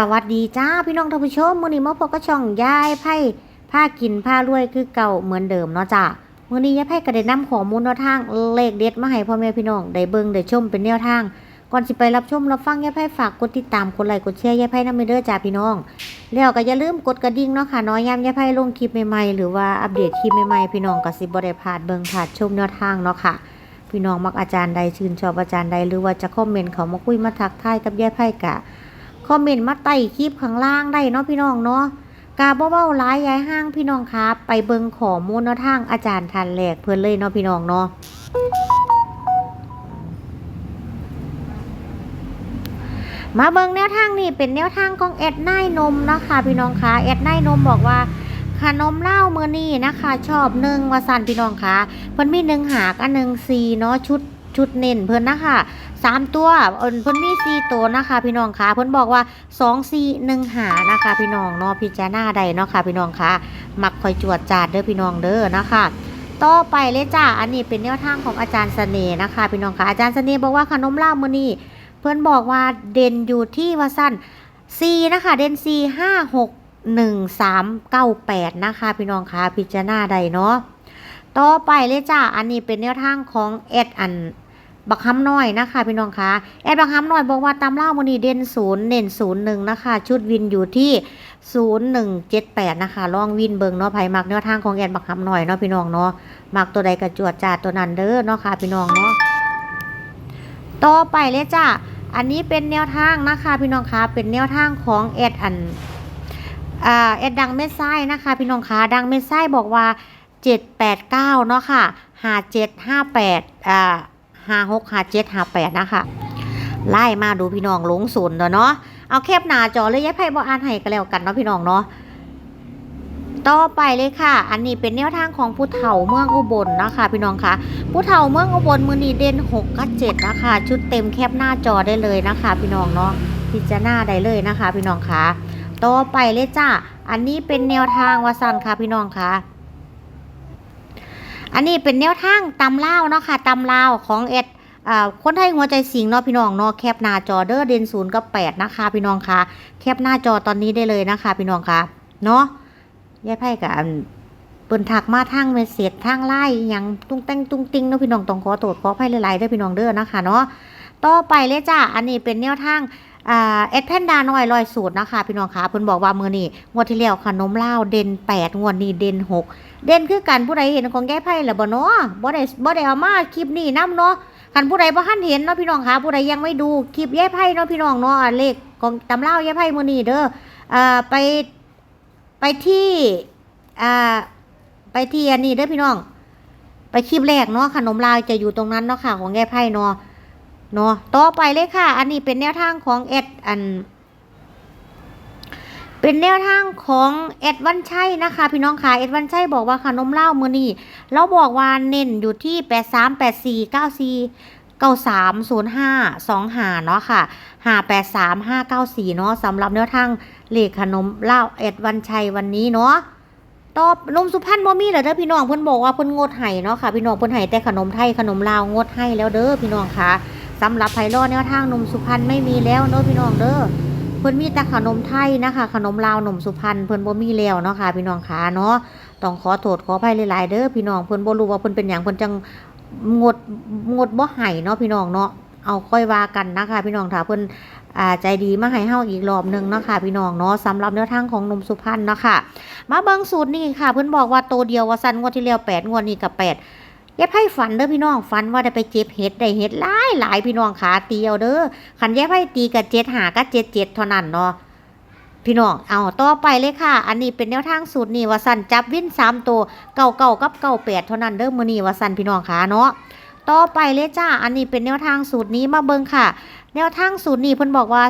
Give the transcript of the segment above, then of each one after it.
สวัสดีจ้าพี่น้องท่านผู้ชมมื้อนี้มาพบกับช่องยายไพ่ผ้ากินผ้ารวยคือเก่าเหมือนเดิมเนาะจ้ามื้อนี้ยายไพ่ก็ได้นำข้อมูลแนวทางเลขเด็ดมาให้พ่อแม่พี่น้องได้เบิ่งได้ชมเป็นแนวทาง ก่อนสิไปรับชมรับฟังยายไพ่ฝากกดติดตามกดไลค์กดแชร์ยายไพ่นำไปเด้อจ้าพี่น้อง แล้วก็อย่าลืมกดกระดิ่งเนาะค่ะน้อยยามยายไพ่ลงคลิปใหม่ๆหรือว่าอัปเดตคลิปใหม่ๆพี่น้องก็สิบ่ได้พลาดเบิ่งพลาดชมแนวทางเนาะค่ะพี่น้องมักอาจารย์ใดชื่นชอบอาจารย์ใดหรือว่าจะคอมเมนต์เขามาคุยมาทักทายกับยายไพ่กะ คอมเมนต์มาใต้คลิปข้างล่างได้เนาะพี่น้องเนาะกาบ่เว้าหลายยายห้างพี่น้องครับไปเบิงขอมูลแนวทางอาจารย์ทันแหลกเพิ่นเลยเนาะพี่น้องเนาะมาเบิงแนวทางนี่เป็นแนวทางของแอดนายนมนะคะพี่น้องคะแอดนายนมบอกว่าขนมเหล้ามือนี่นะคะ ชอบหนึ่งวาสันพี่น้องคะเพิ่นมีหนึ่งหากอันหนึ่งซีเนาะชุดชุดเน้นเพิ่นนะคะ สามตัวเอิ่นเพิ่นมีสี่ตัวนะคะ พี่น้องคะเพิ่นบอกว่าสองสี่หนึ่งหานะคะ พี่น้องเนาะพิจารณาใดเนาะค่ะ พี่น้องคะมักคอยจวดจาดเด้อพี่น้องเด้อนะคะต่อไปเลยจ้าอันนี้เป็นแนวทางของอาจารย์เสน่ห์นะคะ พี่น้องคะอาจารย์เสน่ห์บอกว่าขนมล้ามือนี่เพิ่อนบอกว่าเด่นอยู่ที่ว่าสั้น C นะคะ เด่น C ห้าหกหนึ่งสามเก้าแปดนะคะ พี่น้องคะพิจารณาใดเนาะต่อไปเลยจ้าอันนี้เป็นแนวทางของแอดอัน บักฮัมน้อยนะคะพี่น้องคะแอดบักฮัมน้อยบอกว่าตามเล่ามือนีเด่นศูนย์เน่นศูนย์หนึ่งนะคะ ชุดวินอยู่ที่ศูนย์หนึ่งเจ็ดแปดนะคะลองวินเบิงเนาะไผมักแนวทางของแอดบักฮัมน้อยเนาะพี่น้องเนาะมักตัวใดกระจวดจ่าตัวนั้นเด้อเนาะค่ะพี่น้องเนาะต่อไปเลยจ้าอันนี้เป็นแนวทางนะคะพี่น้องคะเป็นแนวทางของแอดอันอ่าแอดดังเม็ดไส้นะคะ พี่น้องคะดังเม็ดไส้บอกว่า 789 เนาะค่ะ 5758อ่า 56 57 58นะคะไล่มาดูพี่น้องลงศูนย์เด้อเนาะเอาแคบหน้าจอเลยยายไพ่บ่อ่านให้กันแล้วกันเนาะพี่น้องเนาะต่อไปเลยค่ะ อันนี้เป็นแนวทางของผู้เฒ่าเมืองอุบลนะคะ พี่น้องคะผู้เฒ่าเมืองอุบลมือนีเด่น6กับ7นะคะ ชุดเต็มแคบหน้าจอได้เลยนะคะ พี่น้องเนาะพิจารณาได้เลยนะคะ พี่น้องคะต่อไปเลยจ้าอันนี้เป็นแนวทางวาสันค่ะพี่น้องคะ อันนี้เป็นแนวทางตำเล่าเนาะค่ะตำเลาของเอ็ดคนไทยหัวใจสิงเนาะพี่น้องเนาะแคปหน้าจอเด้อเดนศูนย์กับแปดนะคะ พี่น้องคะแคปหน้าจอตอนนี้ได้เลยนะคะ พี่น้องคะเนาะยายไพ่กับเปิ้นถักมาทางเมสเซจทางไลน์อหยังตุ้งแต่งตุ้งติ้งเนาะพี่น้องต้องขอโทษขออภัยหลายๆด้อพี่น้องเด้อนะคะเนาะต่อไปเลยจ้าอันนี้เป็นแนวทาง อ่าเอ็ดแพนดาน้อยลอยสูตรนะคะพี่น้องคะเพิ่นบอกว่ามื้อนี้งวดที่แล้วขนมเลาเด่น8งวดนี้เด่น6 เด่นคือกันผู้ใดเห็นของแก้ไพ่แล้วบ่เนาะบ่ได้บ่ได้เอามาคลิปนี้นํเนาะคันผู้ใดบ่ทันเห็นเนาะพี่น้องคะผู้ใดยังไม่ดูคลิปแย่ไพ่เนาะพี่น้องเนาะเลขของตำลาแย่ไพ่มื้อนี้เด้ออ่าไปไปที่อ่าไปที่อันนี้เด้อพี่น้อง ไปคลิปแรกเนาะขนมลาวจะอยู่ตรงนั้นเนาะค่ะของแง่ไพ่เนาะ เนาะต่อไปเลยค่ะ อันนี้เป็นแนวทางของแอดอัน เป็นแนวทางของแอดวันชัยนะคะ พี่น้องค่ะแอดวันชัยบอกว่าขนมเลามือนี้เราบอกว่าเน้นอยู่ที่แปดสามแปดสี่เก้าสี่เก้าสามศูนย์ห้าสองหาเนาะค่ะหาแปดสามห้าเก้าสี่เนาะสำหรับแนวทางเลขขนมเลาวแอดวันชัยวันนี้เนาะตอบนมสุพรรณบ่มีเหรอเด้อพี่น้องเพิ่นบอกว่าเพิ่นงดให้เนาะค่ะ พี่น้องเพิ่นให้แต่ขนมไทยขนมลาวงดให้แล้วเด้อพี่น้องค่ะ สำหรับไผรอดแนวทางนมสุพรรณไม่มีแล้วเนาะพี่น้องเด้อเพิ่นมีแต่ขนมไทยนะคะ ขนมลาวนมสุพรรณเพิ่นบ่มีแล้วเนาะค่ะพี่น้องค่ะเนาะต้องขอโทษขออภัยหลายๆเด้อพี่น้องเพิ่นบ่รู้ว่าเพิ่นเป็นหยังเพิ่นจังงดงดบ่ให้เนาะพี่น้องเนาะเอาค่อยว่ากันนะคะพี่น้องถ้าเพิ่นอ่าใจดีมาให้เฮาอีกรอบหนึงเนาะค่ะพี่น้องเนาะสำหรับแนวทางของนมสุพรรณเนาะค่ะมาเบิ่งสูตรนี่ค่ะ เพิ่นบอกว่าตัวเดียวว่าสั้นงวดที่แล้วแปดงวดนี้กับแปด ยายไพ่ฝันเด้อพี่น้องฝันว่าได้ไปเจ็บเห็ดได้เห็ดหลายหลายพี่น้องขาตีเอาเด้อขันยายไพ่ตีกับเจ็ดหากับเจ็ดเจ็ดเท่านั้นเนาะพี่น้องเอาต่อไปเลยค่ะ อันนี้เป็นแนวทางสูตรนี่ว่าสันจับวินสามตัวเก่าเก่ากับเก่าแปดเท่านั้นเด้อมือนี้ว่าสันพี่น้องขาเนาะต่อไปเลยจ้า อันนี้เป็นแนวทางสูตรนี้มาเบิ่งค่ะ แนวทางสูตรนี้เพิ่นบอกว่า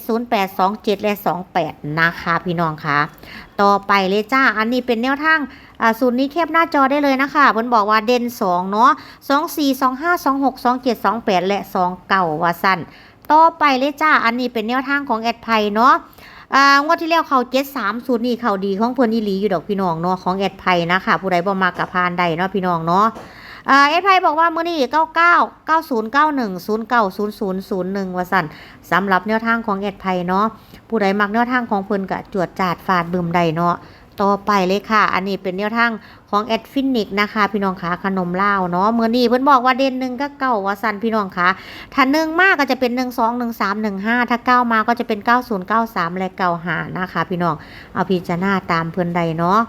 070827 และ 28 นะคะ พี่น้องคะต่อไปเลยจ้า อันนี้เป็นแนวทาง สูตรนี้แคบหน้าจอได้เลยนะคะเพิ่นบอกว่าเด่น2เนาะ24 25 26 27 28 และ29ว่าสั้นต่อไปเลยจ้า อันนี้เป็นแนวทางของแอดไพเนาะอ่างวดที่แล้วเขา73สูตรนี้เขาดีของเพิ่อนอีหลีอยู่ดอกพี่น้องเนาะของแอดไพนะคะผู้ใดบ่มากกับพานใดเนาะพี่น้องเนาะอ่าเอสไพบอกว่ามื้อนี้99 9091 090001ว่าสั่นสำหรับแนวทางของเอสไพเนาะผู้ใดมักแนวทางของเพิ่อนก็จวดจาดฟาดบึมใดเนาะ ต่อไปเลยค่ะ อันนี้เป็นแนวทางของแอดฟินิกนะคะ พี่น้องขาขนมเลาเนาะเมื้อนี้เพิ่นบอกว่าเด่นหนึ่งก็เก้าว่าสันพี่น้องขาถ้าหนึ่งมากก็จะเป็น1 2 1 3 1 5ถ้าเก้ามาก็จะเป็น90 93และ95นะคะ พี่น้องเอาพิจารณาตามเพิ่อนใดเนาะ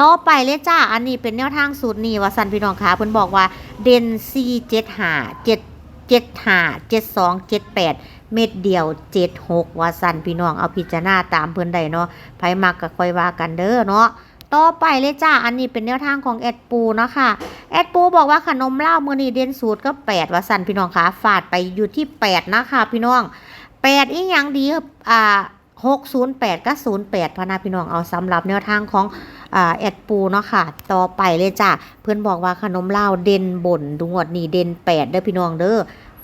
ต่อไปเลยจ้า อันนี้เป็นแนวทางสูตรนี้ว่าสันพี่น้องคะเพิ่นบอกว่าเด่น4 7 5 7 7 5 7 2 7 8เจ็ดหาเจ็ดสองเจ็ดแปด เม็ดเดียว7 6ว่าสันพี่น้องเอาพิจารณาตามเพิ่อนได้เนาะไผมักก็ค่อยว่ากันเด้อเนาะต่อไปเลยจ้า อันนี้เป็นแนวทางของแอดปูเนาะค่ะแอดปูบอกว่าขนมเหล้ามือนี้เด่นสูตรก็8ว่าสันพี่น้องคะฟาดไปอยู่ที่8นะคะพี่น้อง8อีกอย่างดีอ่า608กับ08พนาพี่น้องเอาสำหรับแนวทางของอ่าแอดปูเนาะค่ะ ต่อไปเลยจ้ะ เพื่อนบอกว่าขนมเลาเด่นบนดูงวดนี้เด่นแปดเด้อพี่น้องเด้อ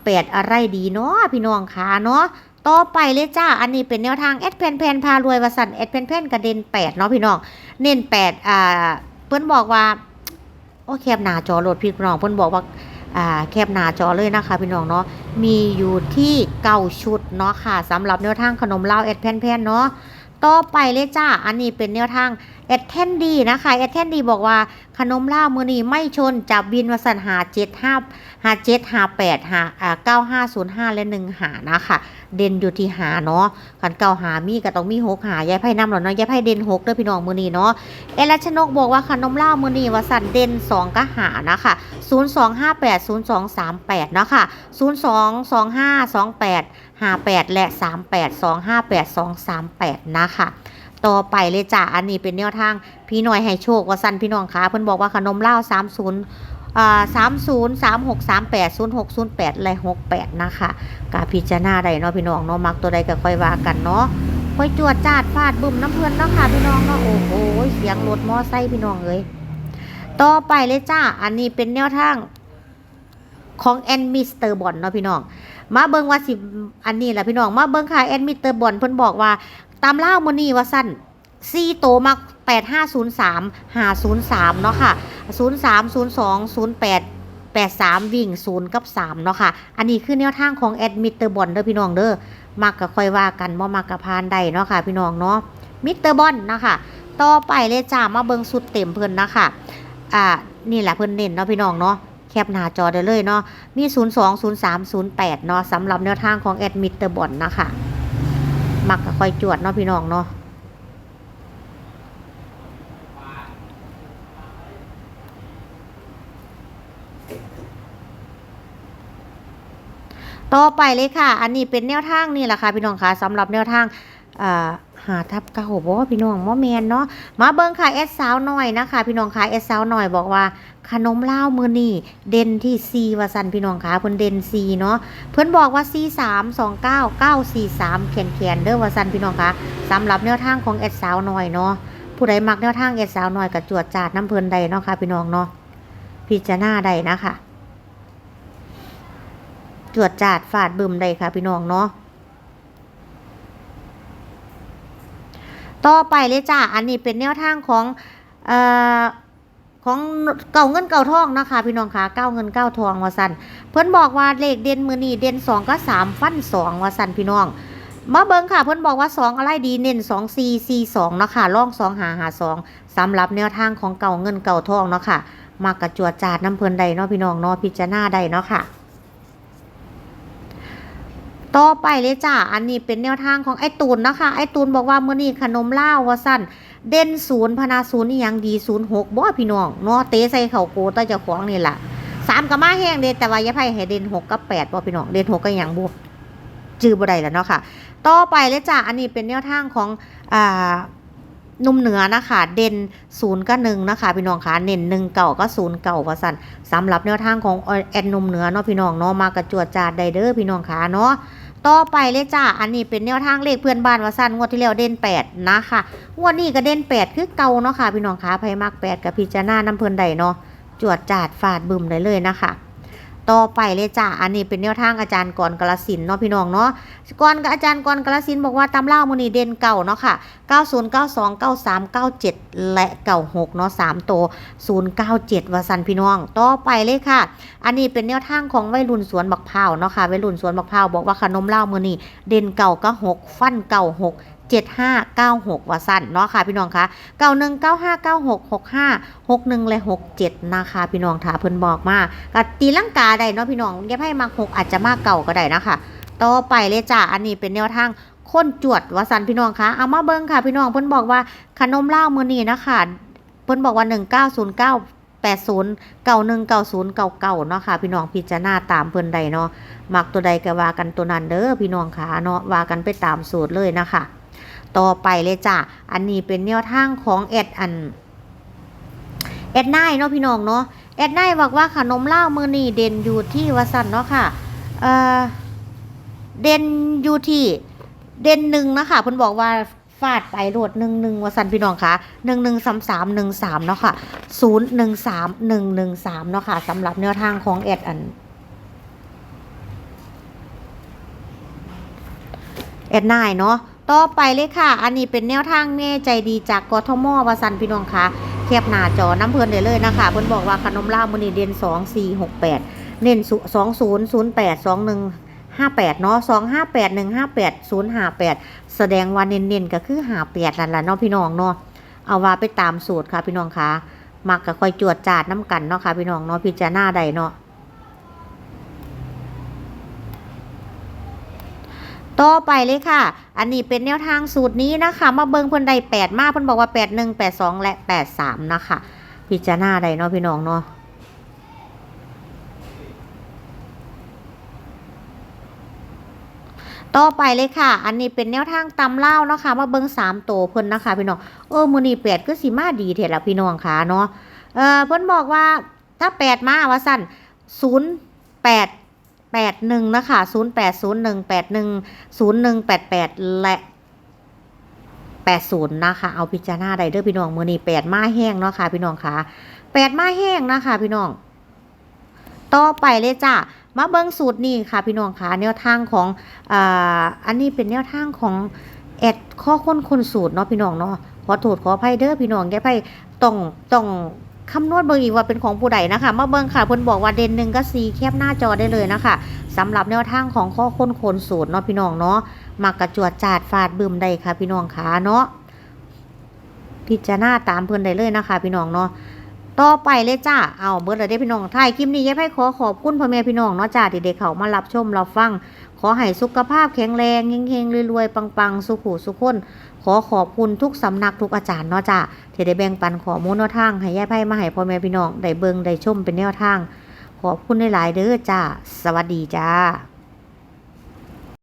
แปดอะไรดีเนาะพี่น้องคะเนาะต่อไปเลยจ้า อันนี้เป็นแนวทางแอดแพนแพนพารวยวสันแอดแพนแพนกระเด็นแปดเนาะพี่น้อง เน้นแปดอ่า เพื่อนบอกว่า โอ้แคบหน้าจอโหลดพี่น้อง เพื่อนบอกว่า อ่า แคบหน้าจอเลยนะคะพี่น้องเนาะ มีอยู่ที่เก้าชุดเนาะค่ะสำหรับแนวทางขนมเลาแอดแพนแพนเนาะ ต่อไปเลยจ้า อันนี้เป็นแนวทางแอดแทนดีนะคะแอดแทนดีบอกว่าขนมล่ามือนีไม่ชนจับบินวสันหาเจ็ดห้าหาเจ็ดหาแปดหาอ่าเก้าห้าศูนย์ห้าและหนึ่งหานะคะ เด่นอยู่ที่หาเนาะขันเก้าหามีก็ต้องมีหกหายายไพ่น้ำหรอเนาะยายไพ่เด่นหกเด้อพี่น้องมือนีเนาะเอรัชนกบอกว่าขนมล่ามือนีวสันเด่นสองก็หานะคะศูนย์สองห้าแปดศูนย์สองสามแปดนะคะศูนย์สองสองห้าสองแปด ห้าแปดและสามแปดสองห้าแปดสองสามแปดนะคะ ต่อไปเลยจ้ะอันนี้เป็นแนวทางพี่หน่อยให้โชคว่าสั้นพี่น้องคะเพิ่นบอกว่าขนมเล่าวสามศูนย์อ่าสามศูนย์สามหกสามแปดศูนย์หกศูนย์แปดและหกแปดนะคะกาพิจารณาได้เนาะพี่น้องเนาะมักตัวใดก็ค่อยว่ากันเนาะค่อยจวดจาดฟาดบึ้มน้ำเพื่อนเนาะค่ะพี่น้องเนาะโอ้โหเสียงรถมอไซค์พี่น้องเอ้ยต่อไปเลยจ้าอันนี้เป็นแนวทางของแอนมิสเตอร์บอลเนาะพี่น้อง มาเบิ่งว่าสิอันนี้แหละพี่น้อง มาเบิ่งค่ะแอนมิเตอร์บอลเพิ่นบอกว่า ตามเล่ามื้อนี้ว่าสั้นซีโตมัก8503 503 เนาะค่ะ 03 02 08 83 วิ่ง 0 กับ 3 เนาะค่ะ อันนี้คือแนวทางของแอดมิเตอร์บอลเด้อพี่น้องเด้อมักก็ค่อยว่ากันบ่มักก็พานได้เนาะค่ะ พี่น้องเนาะมิเตอร์บอลนะคะต่อไปเลยจ้ามาเบิงสุดเต็มเพิ่นนะคะอ่านี่แหละเพิ่นเน้นเนาะพี่น้องเนาะ แคปหน้าจอได้เลยเนาะมี 02 03 08 เนาะสำหรับแนวทางของแอดมิเตอร์บอลนะคะมักก็ค่อยจวดเนาะพี่น้องเนาะต่อไปเลยค่ะ อันนี้เป็นแนวทางนี่แหละค่ะพี่น้องค่ะสำหรับแนวทาง หาทับเก้าบอกว่าพี่น้องมอแมนเนาะมาเบิ้งค่ะเอสสาวหน่อยนะคะ พี่น้องค่ะเอสสาวหน่อยบอกว่า ขนมเลามือนี่เด่นที่ซีว่าสันพี่น้องค่ะเพิ่นเด่นซีเนาะเพิ่นบอกว่าซีสามสองเก้าเก้าสี่สามแขนแขนเด้อว่าสันพี่น้องค่ะสำหรับแนวทางของเอสสาวหน่อยเนาะผู้ใดมักแนวทางเอสสาวหน่อยกับจวดจาดน้ำเพิ่นใดเนาะค่ะ พี่น้องเนาะพิจารณาใดนะคะจวดจาดฟาดบึมได้ค่ะ พี่น้องเนาะ ต่อไปเลยจ้าอันนี้เป็นแนวทางของเอ่อของเก่าเงินเก่าทองนะคะพี่น้องคะเก้าเงินเก้าทองวาสันเพิ่นบอกว่าเลขเด่นมือนี่เด่นสองก็สามฟันสองวาสันพี่น้องมาเบิ้งค่ะเพิ่นบอกว่าสองอะไรดีเน้นสองซีซีสองเนาะค่ะล่องสองหาหาสองสำหรับแนวทางของเก่าเงินเก่าทองเนาะค่ะมากระจวดจาดน้ำเพลินใดเนาะพี่น้องเนาะพิจารณาใดเนาะค่ะ ต่อไปเลยจ้า อันนี้เป็นแนวทางของไอ้ตูนนะคะ ไอ้ตูนบอกว่าเมื่อนี้ขนมล่าวว่าสั้นเด่นศูนย์พนาศูนย์นี่ยังดีศูนย์หกบ่พี่น้องเนาะเตะใส่เข่าโกตาเจ้าของนี่แหละสามกับมาแห้งเด้แต่ว่ายาไพ่ให้เด่นหกกับแปดบ่พี่น้องเด่นหกก็ยังบ่จื้อบ่ได้แล้วเนาะค่ะ ต่อไปเลยจ้า อันนี้เป็นแนวทางของอ่า นุ่มเหนือนะคะ เด่นศูนย์ก็หนึ่งนะคะ พี่น้องคะเน้นหนึ่งเก่าก็ศูนย์เก่าว่าสันสำหรับแนวทางของแอนนุ่มเหนือเนาะพี่น้องเนาะมากระจวดจาดไดเดอร์พี่น้องคะเนาะต่อไปเลยจ้า อันนี้เป็นแนวทางเลขเพื่อนบ้านว่าสั่นงวดที่แล้วเด่นแปดนะคะงวดนี้ก็เด่นแปดคือเก่าเนาะค่ะพี่น้องคะไพ่มากแปดกับพิจารณาน้ำเพื่อนใดเนาะจวดจาดฟาดบึมได้เลยนะคะ ต่อไปเลยจ้าอันนี้เป็นแนวทางอาจารย์กรกาลสินเนาะพี่น้องเนาะก่อนกับอาจารย์กรกาลสินบอกว่าตำเล่ามือนีเด่นเก่าเนาะค่ะ 90 92 93 97 และ96เนาะ3ตัว097วาสันพี่น้อง ต่อไปเลยค่ะ อันนี้เป็นแนวทางของวัยรุ่นสวนบักพร้าวเนาะค่ะวัยรุ่นสวนบักพร้าวบอกว่าขนมเล่ามือนีเด่นเก่าก็6ฟันเก่า6 7596 ว่าสันเนาะค่ะพี่น้องคะ91 95 96 65 61และ67 นะคะพี่น้องค่ะเพิ่นบอกมาก็ตีลังกาได้เนาะพี่น้องอย่าให้มา6อาจจะมากเก่าก็ได้นะคะต่อไปเลยจ้าอันนี้เป็นแนวทางค้นจวดวาสันพี่น้องคะเอามาเบิ่งค่ะพี่น้องเพิ่นบอกว่าขนมเล่ามือนี้นะคะเพิ่นบอกว่า 1909 80 9190 99เนาะค่ะ พี่น้องพิจารณาตามเพิ่นใดเนาะมักตัวใดก็ว่ากันตัวนั้นเด้อพี่น้องค่ะเนาะว่ากันไปตามสูตรเลยนะคะ ต่อไปเลยจ้ะ อันนี้เป็นแนวทางของแอดอันแอดไนายเนาะพี่น้องเนาะแอดไนายบอกว่าขนมเล่ามือนี่เด่นอยู่ที่วัสันเนาะค่ะเอ่อเด่นอยู่ที่เด่นหนึ่งนะคะเพิ่นบอกว่าฟาดไปโหลดหนึ่งหนึ่งวสันพี่น้องค่ะหนึ่งหนึ่งสามสามหนึ่งสามเนาะค่ะศูนย์หนึ่งสามหนึ่งหนึ่งสามเนาะค่ะสำหรับแนวทางของแอดอันแอดนายเนาะ ต่อไปเลยค่ะ อันนี้เป็นแนวทางแม่ใจดีจากกทมวสันพี่น้องคะแคบหน้าจอน้ำเพลินได้เลยนะคะเพิ่นบอกว่าขนมล่าวมือนีเด่น2 4 6 8 เน้น2 0 0 8 2 1 5 8เนาะ2 5 8 1 5 8 0 5 8 แสดงว่าเน้นๆก็คือหา8นั่นแหละเนาะพี่น้องเนาะเอาว่าไปตามสูตรค่ะพี่น้องคะมักก็ค่อยจวดจาดน้ำกันเนาะค่ะพี่น้องเนาะพิจารณาใดเนาะ ต่อไปเลยค่ะ อันนี้เป็นแนวทางสูตรนี้นะคะ มาเบิงเพิ่นใดแปดมาเพิ่นบอกว่าแปดหนึ่งแปดสองและแปดสามนะคะ พิจารณาใดเนาะพี่น้องเนาะต่อไปเลยค่ะ อันนี้เป็นแนวทางตำเล่านะคะ มาเบิงสามโตเพิ่นนะคะ พี่น้อง เออมือนี้แปดก็สีมาดีเถอะละพี่น้องค่ะเนาะ เออเพิ่นบอกว่าถ้าแปดมาว่าสั่นศูนย์แปด แปดหนึ่งนะคะศูนย์แปดศูนย์หนึ่งแปดหนึ่งศูนย์หนึ่งแปดแปดและแปดศูนย์นะคะ เอาพิจารณาได้เด้อพี่น้องมือนี้แปดมาแห้งเนาะค่ะพี่น้องค่ะแปดมาแห้งนะคะ พี่น้อง ต่อไปเลยจ้ะมาเบิ้งสูตรนี่ค่ะ พี่น้องค่ะแนวทางของอ่าอันนี้เป็นแนวทางของแอดข้อค้นคนสูตรเนาะพี่น้องเนาะขอโทษขออภัยเด้อพี่น้องแกไปต้องต้อง คำนวณเบิ่งอีกว่าเป็นของผู้ใดนะคะมาเบิ่งค่ะเพิ่นบอกว่าเด่นหนึ่งก็สีแคบหน้าจอได้เลยนะคะสำหรับแนวทางของข้อค้นคนสูตรเนาะพี่น้องเนาะมักกระจวดจาดฟาดบึมได้ค่ะ พี่น้องค่ะเนาะพิจารณาตามเพิ่นได้เลยนะคะ พี่น้องเนาะต่อไปเลยจ้า เอาเบิร์ดเลยเด้พี่น้องถ่ายคลิปนี้ยายไพ่ขอขอบคุณพ่อแม่พี่น้องเนาะจ้าที่เด็กเขามารับชมรับฟัง ขอให้สุขภาพแข็งแรงเฮงๆรวยๆปังๆ สุขุสุขคนขอขอบคุณทุกสำนักทุกอาจารย์เนาะจ้าที่ได้แบ่งปันขอมูลแนวทางให้ยายไพ่มาให้พ่อแม่พี่น้องได้เบิ่งได้ชมเป็นแนวทาง ขอบคุณหลายๆเด้อจ้าสวัสดีจ้า